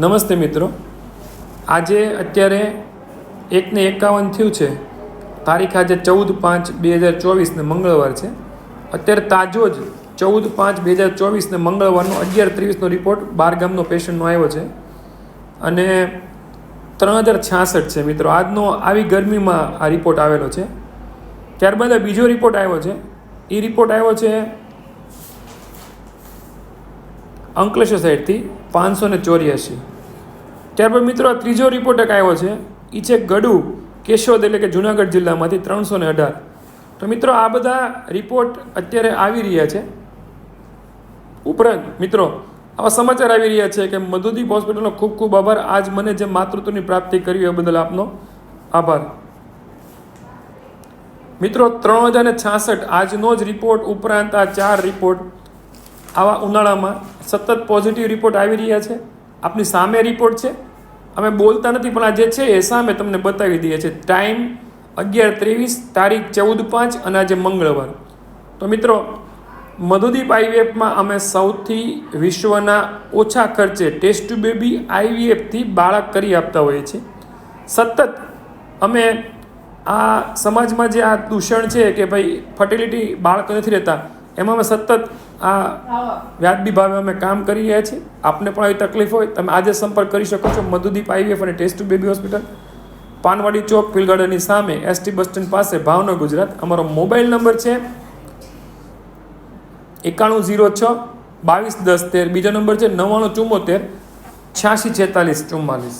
નમસ્તે મિત્રો. આજે અત્યારે એકને એકાવન થયું છે. તારીખ આજે ચૌદ પાંચ બે હજાર ચોવીસને મંગળવાર છે. અત્યારે તાજો જ ચૌદ પાંચ બે હજાર ચોવીસને મંગળવારનો અગિયાર ત્રેવીસનો રિપોર્ટ બારગામનો પેશન્ટનો આવ્યો છે. અને ત્રણ હજાર છાસઠ છે મિત્રો. આજનો આવી ગરમીમાં આ રિપોર્ટ આવેલો છે. ત્યારબાદ આ બીજો રિપોર્ટ આવ્યો છે. એ રિપોર્ટ આવ્યો છે અંકલેશ્વર સાઈડથી પાંચસો ને ચોર્યાસી. ત્યારબાદ મિત્રો આ ત્રીજો રિપોર્ટ એક આવ્યો છે. એ છે ગડુ, કેશોદ એટલે કે જુનાગઢ જિલ્લામાંથી ત્રણસો ને અઢાર. તો મિત્રો આ બધા રિપોર્ટ અત્યારે આવી રહ્યા છે. ઉપરાંત મિત્રો આવા સમાચાર આવી રહ્યા છે કે મધુદીપ હોસ્પિટલનો ખૂબ ખૂબ આભાર. આજ મને જે માતૃત્વની પ્રાપ્તિ કરી એ બદલ આપનો આભાર. મિત્રો ત્રણ હજાર ને છાસઠ આજનો જ રિપોર્ટ ઉપરાંત આ ચાર રિપોર્ટ આવા ઉનાળામાં સતત પોઝિટિવ રિપોર્ટ આવી રહ્યા છે. આપની સામે રિપોર્ટ છે. અમે બોલતા નથી, પણ આ જે છે એ સામે તમને બતાવી દઈએ છીએ. ટાઈમ અગિયાર ત્રેવીસ, તારીખ ચૌદ પાંચ અને આજે મંગળવાર. તો મિત્રો, મધુદીપ આઈવીએફમાં અમે સૌથી વિશ્વના ઓછા ખર્ચે ટેસ્ટ બેબી આઈવીએફથી બાળક કરી આપતા હોઈએ છીએ. સતત અમે આ સમાજમાં જે આ દૂષણ છે કે ભાઈ ફર્ટિલિટી બાળક નથી રહેતા એમાં અમે સતત આ વ્યાજબી ભાવે અમે કામ કરી રહ્યા છીએ. આપને પણ આવી તકલીફ હોય, તમે આજે સંપર્ક કરી શકો છો. મધુદીપ આઈવીએફ અને test baby hospital. Panwadi Chowk fill ગાર્ડનની સામે એસટી બસ સ્ટેન્ડ પાસે, ભાવનગર, ગુજરાત. અમારો મોબાઈલ નંબર છે એકાણું ઝીરો છ, બાવીસ દસ તેર. બીજો નંબર છે નવ્વાણું ચુમ્મોતેર છ્યાસી છેતાલીસ ચુમ્માલીસ